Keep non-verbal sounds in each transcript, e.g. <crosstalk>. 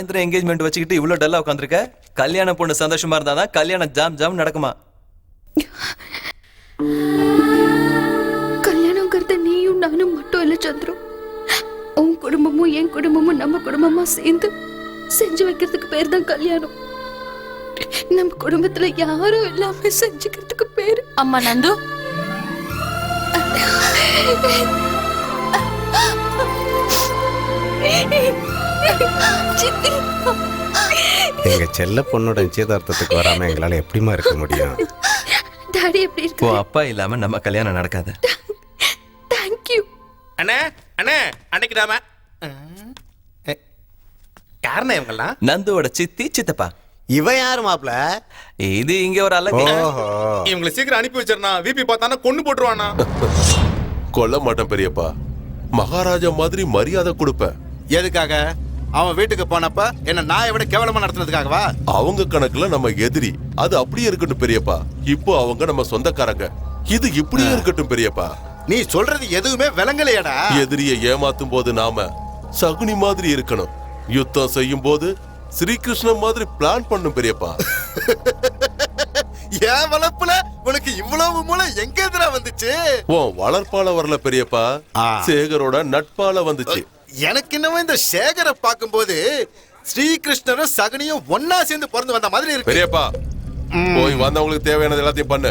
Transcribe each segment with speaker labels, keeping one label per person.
Speaker 1: சாயந்தரம் என்கேஜ்மெண்ட் வச்சுக்கிட்டு இவ்வளவு டல்லா உட்காந்துருக்க கல்யாண பொண்ணு சந்தோஷமா இருந்தாதான் கல்யாணம் ஜாம் ஜாம் நடக்குமா
Speaker 2: கல்யாணங்கிறது நீயும் நானும் மட்டும் இல்ல சந்துரு உன் குடும்பமும் என் குடும்பமும் நம்ம குடும்பமா சேர்ந்து செஞ்சு வைக்கிறதுக்கு பேர் தான் கல்யாணம் நம்ம குடும்பத்துல யாரும் இல்லாம செஞ்சுக்கிறதுக்கு பேரு
Speaker 3: அம்மா நந்து
Speaker 2: சித்தி
Speaker 4: எங்க செல்ல பொண்ணோட நிச்சயதார்த்தத்துக்கு வராம எங்களால எப்படிமா இருக்க முடியும்?
Speaker 2: டாடி எப்படி இருக்கு
Speaker 1: உன் அப்பா இல்லாம நம்ம கல்யாணம் நடக்காது.
Speaker 2: தேங்க்யூ
Speaker 5: அண்ணே அண்ணே அன்னைக்கு நாம. யாருண்ணே இவங்கெல்லாம்?
Speaker 1: நந்துவோட சித்தி சித்தப்பா.
Speaker 4: இவன் யாரு மாப்ள
Speaker 1: இது இங்க ஒரு அழகு.
Speaker 5: இவங்களை சீக்கிரம் அனுப்பி வச்சிருந்தா விபி பார்த்தானா கொண்டு போட்டுருவானா?
Speaker 6: கொல்ல மாட்டேன் பெரியப்பா. மகாராஜா மாதிரி மரியாதை கொடுப்பேன்.
Speaker 7: எதுக்காக? அவன் வீட்டுக்கு போனப்ப என்ன நாயை விட கேவலமா நடத்துனதுக்காகவா?
Speaker 6: அவங்க கணக்குல நம்ம எதிரி. அது அப்படியே இருக்கட்டும் பெரியப்பா. இப்போ அவங்க நம்ம சொந்தக்காரங்க. இது இப்படியே இருக்கட்டும் பெரியப்பா.
Speaker 7: நீ சொல்றது எதுவுமே விளங்கலையடா.
Speaker 6: எதிரியை ஏமாத்தும் போது நாம சகுனி மாதிரி இருக்கணும். யுத்தம் செய்யும் போது ஸ்ரீகிருஷ்ணன் மாதிரி பிளான் பண்ணும் பெரியப்பா. <laughs>
Speaker 7: என் வளர்ப்புல உனக்கு இவ்வளவு மூளை எங்க எதிரா வந்துச்சு?
Speaker 6: உன் வளர்ப்பால வரல பெரியப்பா. சேகரோட நட்பால வந்துச்சு.
Speaker 7: எனக்கு என்னவோ இந்த சேகரை பார்க்கும்போது ஸ்ரீகிருஷ்ணரும் சகுனியும் ஒன்னா சேர்ந்து பிறந்து வந்த மாதிரி இருக்கு.
Speaker 6: பெரியப்பா போய் வந்தவங்களுக்கு தேவையானது எல்லாத்தையும் பண்ணு.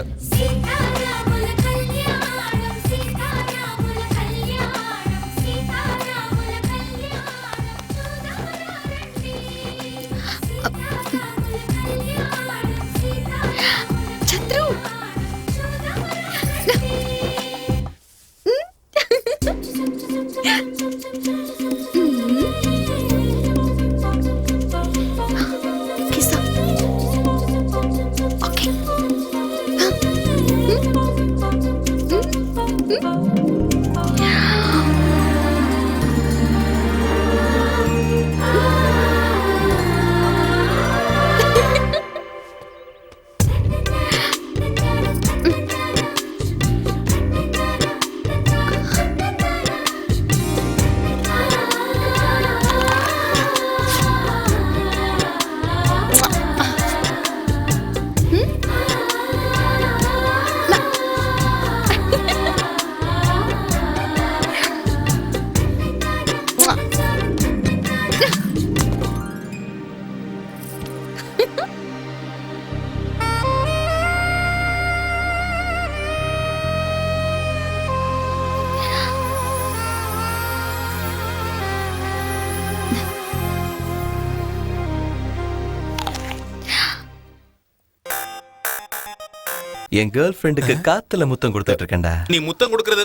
Speaker 1: என் கேர்ள் ஃப்ரெண்டுக்கு காத்துல முத்தம் கொடுத்துட்டு இருக்கேன்டா
Speaker 5: நீ முத்தம் கொடுக்கறது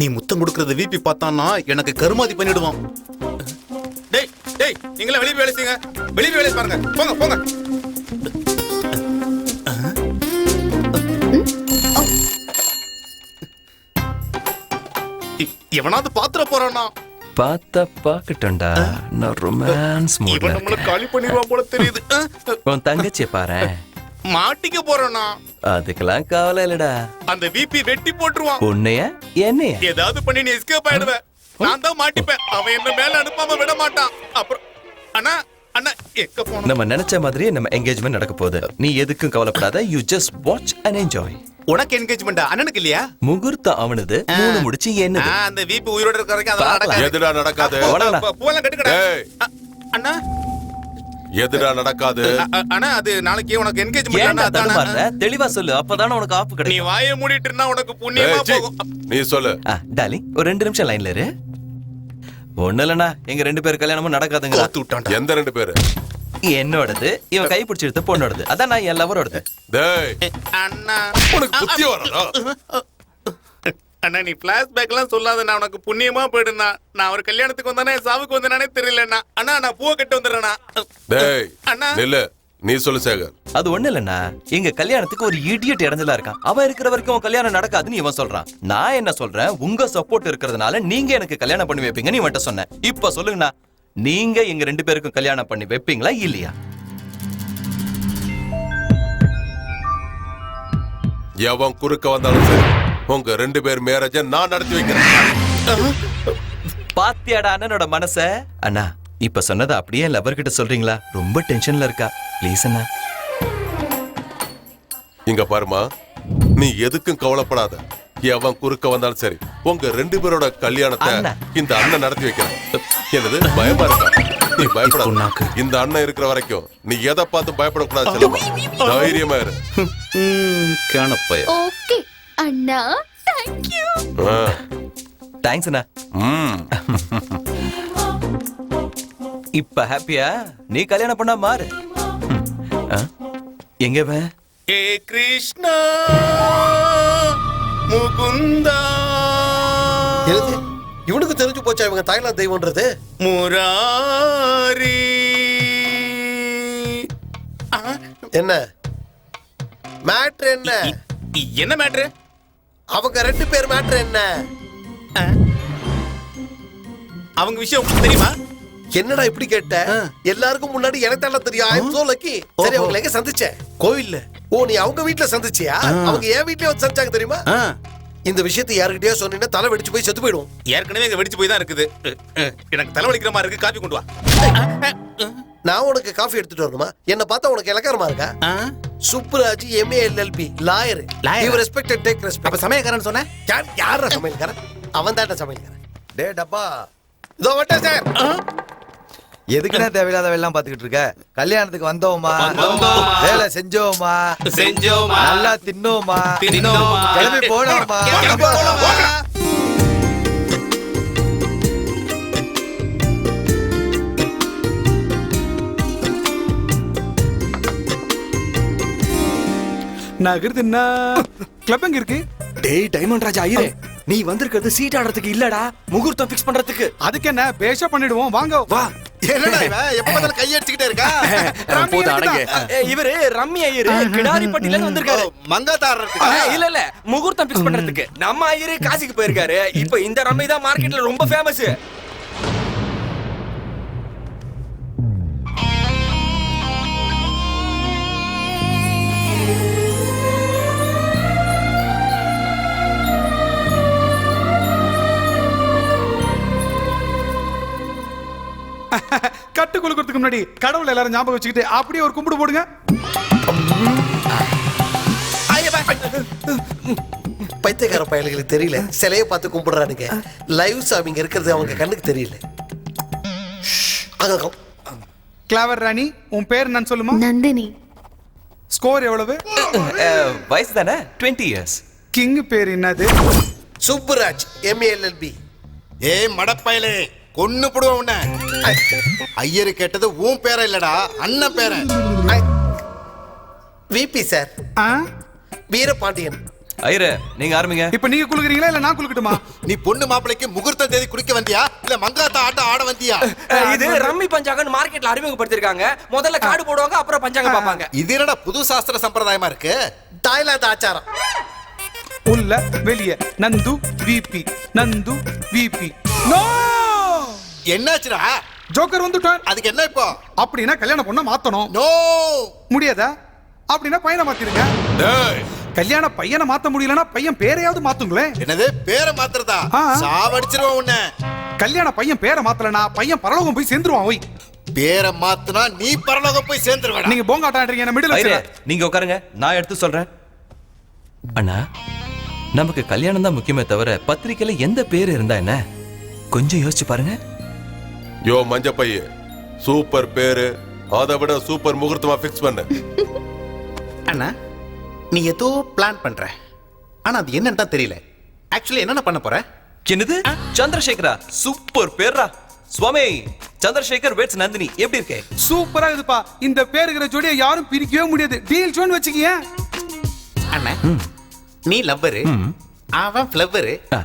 Speaker 5: நீ முத்தம் கொடுக்கறது விபி பார்த்தான்னா எனக்கு கருமாதி பண்ணிடுவான். டேய் டேய் நீங்களே வெளியே வேலை செய்யுங்க வெளியே வேலை பாருங்க. போங்க போங்க. எவனாவது பாத்திர போறானா
Speaker 1: பார்த்தா பாக்கட்டும்டா நான் ரொமான்ஸ் மூட்ல
Speaker 5: காலி பண்ணிடுவான் போல தெரியுது.
Speaker 1: உன் தங்கச்சியை பாரு
Speaker 5: மாட்டிக்க போறானா?
Speaker 1: அதுக்கெல்லாம் கவலை இல்லடா.
Speaker 5: அந்த விபி வெட்டி போட்டுருவான்.
Speaker 1: உன்னைய என்னைய?
Speaker 5: ஏதாவது பண்ணி நீ எஸ்கேப் ஆயிடுவேன் நான் தான் மாட்டிப்பேன். அவன் என்ன மேல அனுப்பாம விட மாட்டான். அப்புறம் அண்ணா அண்ணா எங்க போனோம்
Speaker 1: நம்ம நினைச்ச மாதிரியே நம்ம என்கேஜ்மெண்ட் நடக்க போகுது. நீ எதுக்கும் கவலைப்படாத. You just watch and enjoy
Speaker 5: உனக்கு என்கேஜ்மெண்ட் அண்ணனுக்கு இல்லையா?
Speaker 1: முகூர்த்தம் அவனது மூணு முடிச்சு
Speaker 5: ஆ,
Speaker 1: என்னது
Speaker 5: அந்த விபி உயிரோட இருக்கிற வரைக்கும் அதெல்லாம். நடக்காது.
Speaker 6: எதுடா நடக்காது?
Speaker 1: போடா.
Speaker 5: பூ- பூவெல்லாம் கட்டுக்கடா அண்ணா
Speaker 6: எதுடா நடக்காது?
Speaker 5: அண்ணா அது நாளைக்கு உனக்கு என்கேஜ்மெண்ட்
Speaker 1: தடுமாறுற? தெளிவா சொல்லு அப்பதானே உனக்கு ஆப்பு
Speaker 5: நீ
Speaker 1: கிடைக்கும்
Speaker 5: வாயை மூடிட்டு இருந்தா உனக்கு புண்ணியமா. போகும்.
Speaker 6: நீ சொல்லு.
Speaker 1: டார்லிங் ஒரு ரெண்டு நிமிஷம் லைன்ல இரு. ஒண்ணு இல்லண்ணா எங்க ரெண்டு பேர் கல்யாணமும்
Speaker 5: விட்டான்டா.
Speaker 6: எந்த ரெண்டு பேரு?
Speaker 1: என்னோடது இவன் கை பிடிச்சி எடுத்த பொண்ணோடது. அதான் நான் என் லவரோடது
Speaker 6: டேய்
Speaker 5: அண்ணா.
Speaker 6: உனக்கு புத்தி வரா
Speaker 5: அண்ணா நீ பிளாஷ்பேக் எல்லாம் சொல்லாத நான் உனக்கு புண்ணியமா போயிடுனா நான் ஒரு கல்யாணத்துக்கு வந்தானே சாவுக்கு வந்தானே தெரியலண்ணா. அண்ணா நான் பூவை கட்டு வந்துடுறேண்ணா.
Speaker 6: டேய்
Speaker 5: அண்ணா.
Speaker 6: நில்லு. நீ சொல்லு சேகர்.
Speaker 1: அது ஒண்ணு இல்லண்ணா. எங்க கல்யாணத்துக்கு ஒரு இடியட் இடைஞ்சலா இருக்கான். அவன் இருக்கிற வரைக்கும் கல்யாணம் நடக்காதுன்னு இவன் சொல்றான். நான் என்ன சொல்றேன்? உங்க சப்போர்ட் இருக்கிறதுனால நீங்க எனக்கு கல்யாணம் பண்ணி வைப்பீங்கன்னு இவன்ட்ட சொன்னேன் இப்ப சொல்லுங்கண்ணா. நீங்க எங்க ரெண்டு பேருக்கும் கல்யாணம் பண்ணி வைப்பீங்களா இல்லையா?
Speaker 6: எவன் குறுக்க வந்தாலும் சரி. உங்க ரெண்டு பேர் மேரேஜ நான் நடத்தி வைக்கிறேன்.
Speaker 1: பாத்தியாடா அண்ணனோட மனச? அண்ணா இப்ப சொன்னதை அப்படியே லவர் கிட்ட சொல்றீங்களா? ரொம்ப டென்ஷன்ல இருக்கா. ப்ளீஸ் அண்ணா.
Speaker 6: இங்க பாருமா நீ எதுக்கும் கவலைப்படாத. எவன் குறுக்க வந்தாலும் சரி உங்க ரெண்டு பேரோட கல்யாணத்தை. இந்த அண்ணன் நடத்தி வைக்கிறான். என்னது பயமா இருக்கா? நீ பயப்படாத. இந்த அண்ணன் இருக்கிற வரைக்கும் நீ எதை பார்த்து பயப்படக்கூடாது தைரியமா இரு.
Speaker 4: காணப்பய.
Speaker 2: ஓகே. அண்ணா தேங்க்யூ.
Speaker 1: தேங்க்ஸ் அண்ணா. இப்ப ஹாப்பியா நீ கல்யாணம் பண்ணா மாறு. ஆ? எங்க?
Speaker 5: ஏ கிருஷ்ணா முகுந்தா.
Speaker 3: எழுது இவனுக்கு தெரிஞ்சு போச்சா இவங்க தாய்லாந்து தெய்வம்ன்றது?
Speaker 5: முராரி. ஆ,
Speaker 3: என்ன? மேட்ரு என்ன?
Speaker 5: என்ன மேட்ரு
Speaker 3: அவங்க ரெண்டு பேர் மேட்ரு என்ன?
Speaker 5: அவங்க விஷயம் தெரியுமா?
Speaker 3: என்னடா இப்படி கேட்ட? எல்லாருக்கும் முன்னாடி எனக்கு தானே தெரியும் ஐ சோ லக்கி சரி அவங்களை எங்க சந்திச்சேன்? கோவில்ல. ஓ நீ அவங்க வீட்ல சந்திச்சியா? அவங்க என் வீட்லயே வந்து சந்திச்சாங்க தெரியுமா? இந்த விஷயத்தை யாருக்கிட்டயோ சொன்னீங்கன்னா தலை வெடிச்சு போய் செத்து போயிடும்
Speaker 5: ஏற்கனவே இங்க வெடிச்சு போய் தான் இருக்குது. எனக்கு தலைவலிக்கிற மாதிரி இருக்கு. காப்பி கொண்டு வா.
Speaker 3: நான் உனக்கு காஃபி எடுத்துட்டு வரணுமா? என்ன பார்த்தா உனக்கு இலக்காரமா இருக்கா? Subburaj MA LLB lawyer
Speaker 5: Lawyer.
Speaker 3: You respect and take respect
Speaker 5: அப்ப சமயக்காரன் சொன்னேன்
Speaker 3: யார் யாரா சமையல்காரன்? அவன் தான்டா சமையல்காரன். டே டப்பா. இதோ வட்டேன் சார்
Speaker 8: எதுக்குன்னா தேவையில்லாத வேலை எல்லாம் பாத்துக்கிட்டு இருக்க? கல்யாணத்துக்கு வந்தோமா? வேலை செஞ்சோமா?
Speaker 5: செஞ்சோமா.
Speaker 8: நல்லா தின்னோமா?
Speaker 5: தின்னோமா.
Speaker 8: கிளம்பி போனோமா?
Speaker 5: கிளம்பி போனோமா.
Speaker 9: நகருதுன்னா கிளப் எங்க இருக்கு?
Speaker 8: டேய் டைமண்ட் ராஜா ஐயரே. நீ வந்திருக்கிறது சீட் ஆடுறதுக்கு இல்லடா முகூர்த்தம் ஃபிக்ஸ் பண்றதுக்கு.
Speaker 9: அதுக்கு என்ன? பேஷா பண்ணிடுவோம். வாங்க.
Speaker 8: வா.
Speaker 3: என்னடா இவன் எப்ப பார்த்தாலும் கை அடிச்சுக்கிட்டே இருக்கா? <laughs>
Speaker 9: ரம்மி
Speaker 8: அடங்க.
Speaker 9: இருக்குதா?
Speaker 8: இவரு ரம்மி ஐயரு. கிடாரிப்பட்டில இருந்து வந்திருக்காரு.
Speaker 3: மங்காத்தாடுறதுக்கு
Speaker 8: இல்ல இல்ல. முகூர்த்தம் ஃபிக்ஸ் பண்றதுக்கு. நம்ம ஐயரு காசிக்கு போயிருக்காரு. இப்போ இந்த ரம்மி தான் மார்க்கெட்ல ரொம்ப ஃபேமஸ்
Speaker 9: கட்டு குலுக்கிறதுக்கு முன்னாடி கடவுள் எல்லாரும் ஞாபகம் வச்சுக்கிட்டு அப்படியே ஒரு கும்பிடு போடுங்க.
Speaker 3: பைத்தியக்கார பயல்களுக்கு தெரியல. சிலையை பார்த்து கும்பிடுறானுங்க. லைவ் சாமிங்க இருக்கிறது அவங்க கண்ணுக்கு தெரியல.
Speaker 9: கிளாவர் ராணி உன் பேர் என்னன்னு சொல்லுமா?
Speaker 2: நந்தினி.
Speaker 9: ஸ்கோர் எவ்வளவு?
Speaker 1: வயசு தானே? டுவெண்ட்டி இயர்ஸ்
Speaker 9: கிங் பேர் என்னது?
Speaker 3: சுப்புராஜ் எம்ஏ எல்எல்பி
Speaker 7: ஏய் மடப்பயலே கொன்னு போடுவேன் உன்னை. ஐயரு கேட்டது உன் பேர இல்லடா அண்ணன் பேர.
Speaker 3: விபி சார்
Speaker 9: ஆ?
Speaker 3: வீரபாண்டியன்.
Speaker 1: ஐயரே நீங்க ஆரம்பிங்க
Speaker 9: இப்ப நீங்க குலுக்குறீங்களா இல்ல நான் குலுக்கட்டுமா?
Speaker 7: நீ பொண்ணு மாப்பிளைக்கு முகூர்த்த தேதி குடிக்க வந்தியா? இல்ல மங்காத்தா ஆட்டம் ஆட வந்தியா?
Speaker 8: இது ரம்மி பஞ்சாங்கன்னு மார்க்கெட்ல அறிமுகப்படுத்திருக்காங்க. முதல்ல கார்டு போடுவாங்க அப்புறம் பஞ்சாங்க பாப்பாங்க
Speaker 7: இது என்னடா புது சாஸ்திர சம்பிரதாயமா இருக்கு?
Speaker 3: தாய்லாந்து ஆச்சாரம்.
Speaker 9: உள்ள வெளிய Nandu VP Nandu VP no
Speaker 7: என்னாச்சுடா?
Speaker 9: ஜோக்கர் வந்துட்டார்.
Speaker 7: அதுக்கு என்ன இப்போ?
Speaker 9: அப்படின்னா கல்யாணம் பொண்ண மாத்தணும்.
Speaker 7: நோ!
Speaker 9: முடியாதா? அப்படின்னா பையனை மாத்திருங்க. கல்யாண பையனை மாத்த முடியலன்னா பையன் பேரையாவது மாத்துங்களேன்.
Speaker 7: என்னது? பேரை மாத்துறதா?
Speaker 9: ஆ.
Speaker 7: சாவடிச்சிருவேன் உன்னை.
Speaker 9: கல்யாண பையன் பேரை மாத்தலனா பையன் பரலோகம் போய் சேர்ந்துருவான் ஓய்.
Speaker 7: பேரை மாத்துனா நீ பரலோகம் போய் சேர்ந்துருவேடா.
Speaker 9: நீங்க போங்காட்டான்றீங்க என்ன மிடில்
Speaker 1: நீங்க உட்காருங்க. நான் எடுத்து சொல்றேன். அண்ணா நமக்கு கல்யாணம் தான் முக்கியமே தவிர பத்திரிக்கையில எந்த பேர் இருந்தா என்ன? கொஞ்சம் யோசிச்சு பாருங்க.
Speaker 6: யோ மஞ்ச பைய. சூப்பர் பேரு. அதை விட சூப்பர் முகூர்த்தமா ஃபிக்ஸ் பண்ணு. <laughs>
Speaker 5: அண்ணா நீ ஏதோ பிளான் பண்ற. ஆனா அது என்னன்னு தான் தெரியல. ஆக்சுவலி என்னென்ன பண்ண போற?
Speaker 1: என்னது? சந்திரசேகரா? சூப்பர் பேர்ரா. சுவாமி சந்திரசேகர் வெட்ஸ் நந்தினி எப்படி இருக்கே?
Speaker 9: சூப்பரா இருக்குப்பா இந்த பேருக்கிற ஜோடியை யாரும் பிரிக்கவே முடியாது. Deal zone வச்சுக்கிய.
Speaker 5: அண்ணா நீ லவ்வரு அவன் ஃப்ளவரு
Speaker 1: ஆ,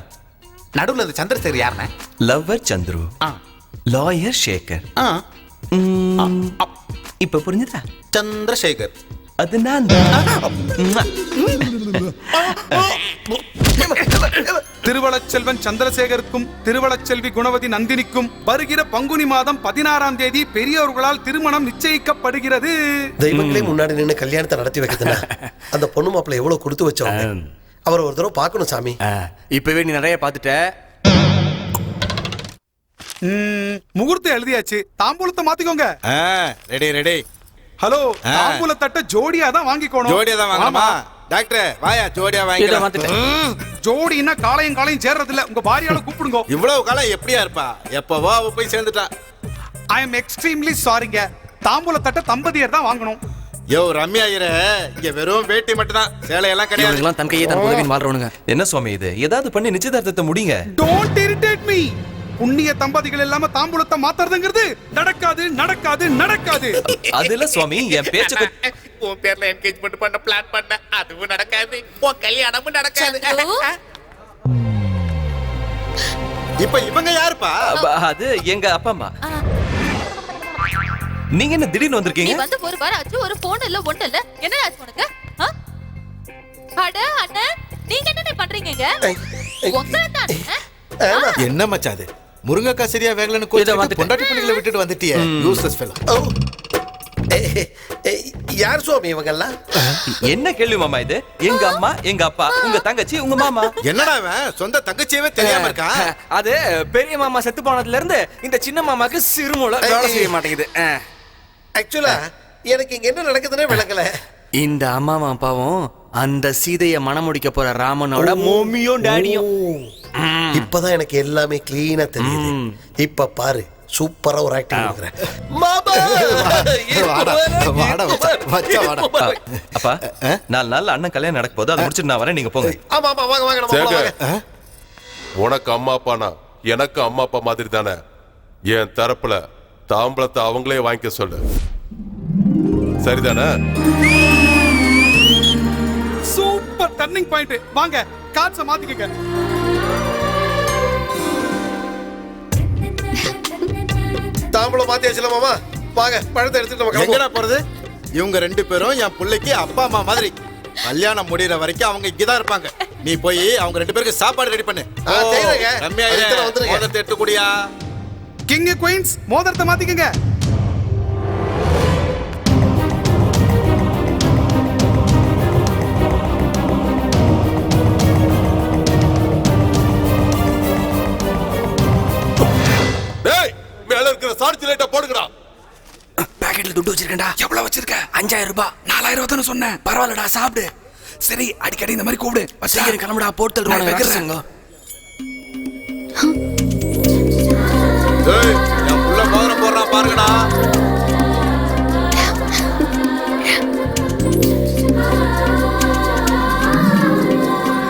Speaker 5: நடுவுல அந்த சந்திரசேகர் யாருண்ணே?
Speaker 1: லவ்வர் சந்துரு.
Speaker 5: ஆ.
Speaker 1: லாயர் சேகர்
Speaker 5: ஆ
Speaker 1: இப்ப புரிஞ்சுதா
Speaker 5: சந்திரசேகர்
Speaker 1: அது நான்.
Speaker 9: திருவளச்செல்வன் சந்திரசேகருக்கும் திருவளச்செல்வி குணவதி நந்தினிக்கும் வருகிற பங்குனி மாதம் பதினாறாம் தேதி பெரியவர்களால் திருமணம் நிச்சயிக்கப்படுகிறது
Speaker 3: தெய்வங்களே முன்னாடி நின்று கல்யாணத்தை நடத்தி வைக்கிறதுனா அந்த பொண்ணு மாப்பிள்ளை எவ்வளவு கொடுத்து வச்சவங்க அவரை ஒரு தடவை பார்க்கணும் சாமி
Speaker 8: இப்பவே நீ நிறைய பாத்துட்ட
Speaker 9: ம், முகூர்த்தம் எழுதியாச்சு. தாம்பூலத்தை மாத்திக்கோங்க.
Speaker 7: Ready ready
Speaker 9: hello. தாம்பூல தட்ட ஜோடியா தான் வாங்கிக்கணும்.
Speaker 7: ஜோடியா தான் வாங்கணுமா?
Speaker 9: ஆமா.
Speaker 7: டாக்டர் வாயா ஜோடியா வாங்கிக்கலாம்
Speaker 9: ஜோடின்னா காலையும் காலையும் சேர்றது இல்ல உங்க பாரியால கூப்பிடுங்க.
Speaker 7: இவ்வளவு காலம் எப்படியா இருப்பா? எப்பவோ அவ போய் சேர்ந்துட்டா.
Speaker 9: ஐ எம் எக்ஸ்ட்ரீம்லி சாரிங்க தாம்பூல தட்ட தம்பதியர் தான் வாங்கணும்.
Speaker 7: யோ ரம்யா ஐயர இங்க வெறும் வேட்டி மட்டும் தான் சேலையெல்லாம் கிடையாது.
Speaker 10: தன் கையை தன் உதவின்னு வாழ்றவனுங்க.
Speaker 1: என்ன சுவாமி இது? ஏதாவது பண்ணி நிச்சயதார்த்தத்தை முடிங்க.
Speaker 9: டோன்ட் இரிட்டேட் மீ புண்ணிய தம்பதிகள் இல்லாம தாம்பூலத்தை மாத்துறதுங்கிறது நடக்காது நடக்காது நடக்காது.
Speaker 1: அதுல சுவாமி என் பேச்சுக்கு
Speaker 5: உன் பேர்ல என்கேஜ்மெண்ட் பண்ண பிளான் பண்ண அதுவும் நடக்காது. உன் கல்யாணமும் நடக்காது.
Speaker 7: இப்ப இவங்க யாருப்பா?
Speaker 1: அது எங்க அப்பா அம்மா. நீங்க என்ன திடீர்னு
Speaker 2: நீ
Speaker 1: வந்திருக்கீங்க
Speaker 2: வந்து ஒரு வாரம் ஆச்சு ஒரு போன் இல்ல ஒண்ணு இல்ல. என்ன ஆச்சு உனக்கு? அட அண்ணா நீங்க என்ன பண்றீங்க உங்களை தானே
Speaker 7: என்ன மச்சான் அது? முருங்கக்காய் சரியா வேகலன்னு கோச்சு பொண்டாட்டி பிள்ளைகளை விட்டுட்டு வந்துட்டியே. யூஸ்லெஸ் ஃபெலோ
Speaker 3: ஓ. ஏ, ஏ, யார் சுவாமி இவங்கெல்லாம்?
Speaker 1: என்ன கேள்வி மாமா இது? எங்க அம்மா எங்க அப்பா உங்க தங்கச்சி உங்க மாமா?
Speaker 7: என்னடா அவன் சொந்த தங்கச்சியவே தெரியாம இருக்கா?
Speaker 10: அது பெரிய மாமா செத்து போனதுல இருந்து இந்த சின்ன மாமாக்கு சிறுமூளை வேலை செய்ய மாட்டேங்குது. ஆ.
Speaker 3: ஆக்சுவலா எனக்கு இங்க என்ன நடக்குதுன்னே விளங்கல.
Speaker 10: இந்த அம்மாவும் அப்பாவும் அந்த சீதைய மணமுடிக்க போற ராமனோட மோமியும் டேடியும்.
Speaker 3: இப்பதான் எனக்கு எல்லாமே கிளீனா தெரியுது. இப்ப பாரு சூப்பரா ஒரு ஆக்டிங்
Speaker 7: வாடா.
Speaker 1: அப்பா, நாலு நாள் அண்ணன் கல்யாணம் நடக்க போது அதை முடிச்சுட்டு நான் வரேன் நீங்க போங்க.
Speaker 3: ஆமா ஆமா வாங்க வாங்க
Speaker 6: உனக்கு அம்மா அப்பானா? எனக்கு அம்மா அப்பா மாதிரி தானே? என் தரப்புல தாம்பளத்தை அவங்களே வாங்கிக்க சொல்லு. சரிதானே?
Speaker 9: சூப்பர் டர்னிங் பாயிண்ட் வாங்க காட்ஸ மாத்திக்கங்க.
Speaker 3: தாம்பளம் மாத்தியாச்சுல மாமா வாங்க பழத்தை எடுத்துட்டு நம்ம
Speaker 7: எங்கடா. போறது? இவங்க ரெண்டு பேரும் என் பிள்ளைக்கு அப்பா அம்மா மாதிரி. கல்யாணம் முடியற வரைக்கும் அவங்க இங்கதான் இருப்பாங்க. நீ போய் அவங்க ரெண்டு பேருக்கு சாப்பாடு ரெடி பண்ணு. ரம்யா
Speaker 3: வந்துருங்க.
Speaker 7: எடுத்து குடியா?
Speaker 9: கிங் குயின்ஸ் மோதிரத்தை மாத்திக்கங்க.
Speaker 6: இருக்கிற சார்ஜ் லைட்டை போடுங்கடா.
Speaker 10: பாக்கெட்ல துட்டு வச்சிருக்கேன்டா. எவ்வளவு வச்சிருக்க? அஞ்சாயிரம் ரூபாய். நாலாயிரம் ரூபாய் சொன்னேன். பரவாயில்லடா சாப்பிடு. சரி அடிக்கடி இந்த மாதிரி கூப்பிடு. சீக்கிரம் கிளம்புடா போட்டு தள்ளுவாங்க வைக்கிறாங்க என் பாருங்கடா.